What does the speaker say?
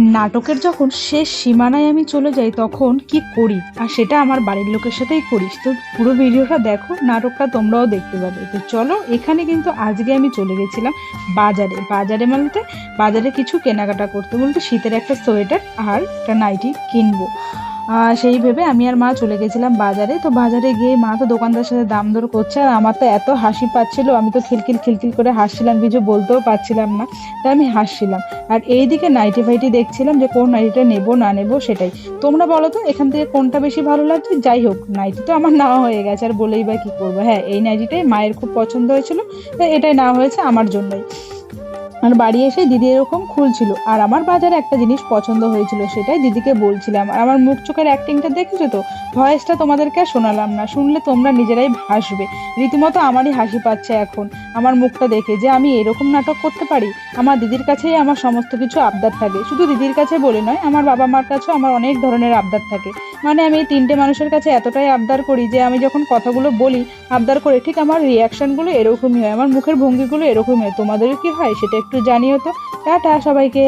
নাটকের যখন শেষ সীমানায় আমি চলে যাই, তখন কি করি? আর সেটা আমার বাড়ির লোকের সাথেই করিস। তো পুরো ভিডিওটা দেখো, নাটকটা তোমরাও দেখতে পাবে। তো চলো, এখানে কিন্তু আজকে আমি চলে গেছিলাম বাজারে। বাজারে বলতে বাজারে কিছু কেনাকাটা করতে। বলতে শীতের একটা সোয়েটার আর একটা নাইটি কিনবো। সেই ভেবে আমি আর মা চলে গেছিলাম বাজারে। তো বাজারে গিয়ে মা তো দোকানদার সাথে দাম দর করছে আর আমার তো এত হাসি পাচ্ছিল, আমি তো খিলখিল খিলখিল করে হাসছিলাম, কিছু বলতেও পারছিলাম না। তাই আমি হাসছিলাম। আর এইদিকে নাইটি ফাইটি দেখছিলাম যে কোন নাইটিটা নেব, না নেব সেটাই। তোমরা বলো তো, এখান থেকে কোনটা বেশি ভালো লাগছে? যাই হোক, নাইটি তো আমার নেওয়া হয়ে গেছে, আর বলেই বা কী করব? হ্যাঁ এই নাইটিটাই মায়ের খুব পছন্দ হয়েছিল তাই এটাই নেওয়া হয়েছে আমার জন্যই। আর বাড়ি এসে দিদি এরকম খুলছিল। আর আমার বাজারে একটা জিনিস পছন্দ হয়েছিল, সেটাই দিদিকে বলছিলাম। আর আমার মুখ চোখের অ্যাক্টিংটা দেখেছ তো? ভয়েসটা তোমাদেরকে আর শোনালাম না। শুনলে তোমরা নিজেরাই হাসবে রীতিমতো আমারই হাসি পাচ্ছে এখন। আমার মুখটা দেখে যে আমি এরকম নাটক করতে পারি? আমার দিদির কাছেই আমার সমস্ত কিছু আবদার থাকে। শুধু দিদির কাছে বলে নয়, আমার বাবা মার কাছেও আমার অনেক ধরনের আবদার থাকে। মানে আমি তিনটে মানুষের কাছে এতটাই আবদার করি যে আমি যখন কথাগুলো বলি, আবদার করে ঠিক আমার রিয়াকশনগুলো এরকমই হয়, আমার মুখের ভঙ্গিগুলো এরকমই হয়। তোমাদেরও কি হয়? সেটা একটু জানিও তো। টাটা সবাইকে।